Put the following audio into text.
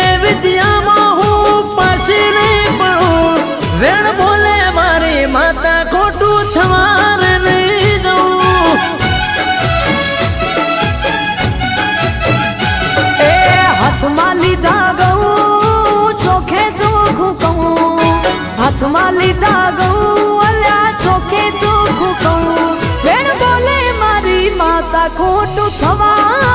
રે વિદ્યામાં હું પાછી નહીં પડું. વેણ બોલે મારી માતા ખોટું થવાર નહીં દઉં એ હાથમાં લીધા ગઉં ચોખે ચોખું કહું. હાથમાં લીધા ગઉં અલ્યા ચોખે ચોખું કહું. વેણ બોલે મારી માતા ખોટું થવા